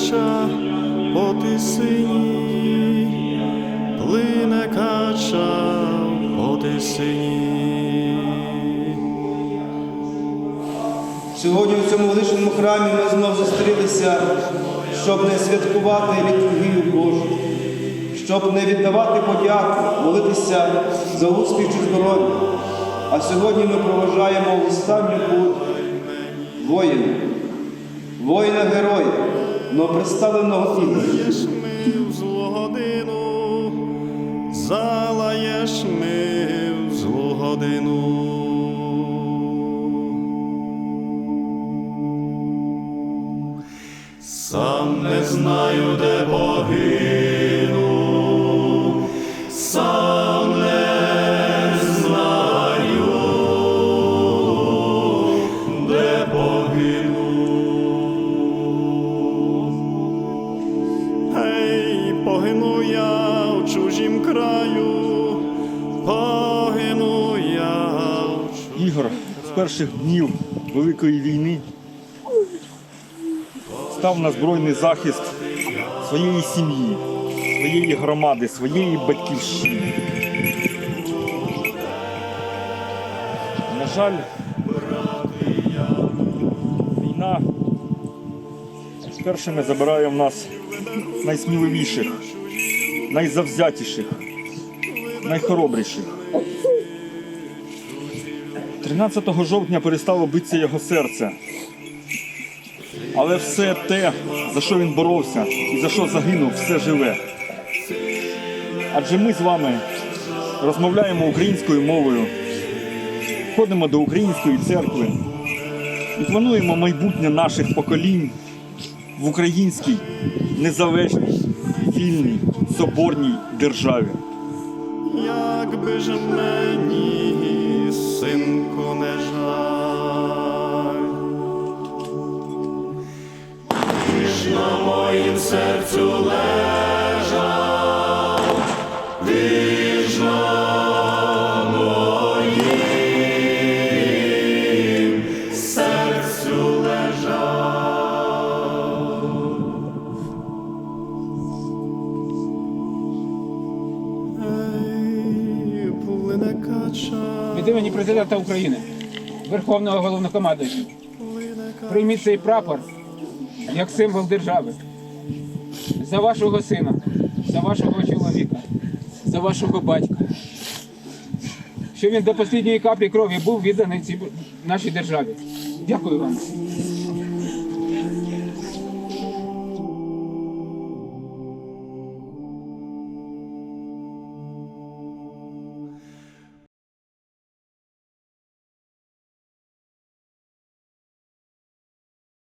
кача по тисині, плине кача по тисині. Сьогодні у цьому величному храмі ми знову зустрілися, щоб не святкувати літургію Божу, щоб не віддавати подяку, молитися за успіх чи здоров'я. А сьогодні ми проважаємо в останню путь воїна, воїна-героя, но представленого імені. Ми в злу годину, залаєш ми в злу годину. Сам не знаю, де погину, краю, погину я Ігор з перших днів Великої війни став на збройний захист своєї сім'ї, своєї громади, своєї батьківщини. На жаль, війна з першими забирає в нас найсміливіших, найзавзятіших, найхоробріших. 13 жовтня перестало битися його серце. Але все те, за що він боровся і за що загинув, все живе. Адже ми з вами розмовляємо українською мовою, ходимо до української церкви і плануємо майбутнє наших поколінь в українській незалежній, вільній, соборній державі. Як би ж мені, синку, не жаль, Ти ж на моїм серцю Від імені президента України, Верховного головнокомандуючого, прийміть цей прапор як символ держави. За вашого сина, за вашого чоловіка, за вашого батька. Що він до останньої каплі крові був відданий цій нашій державі. Дякую вам.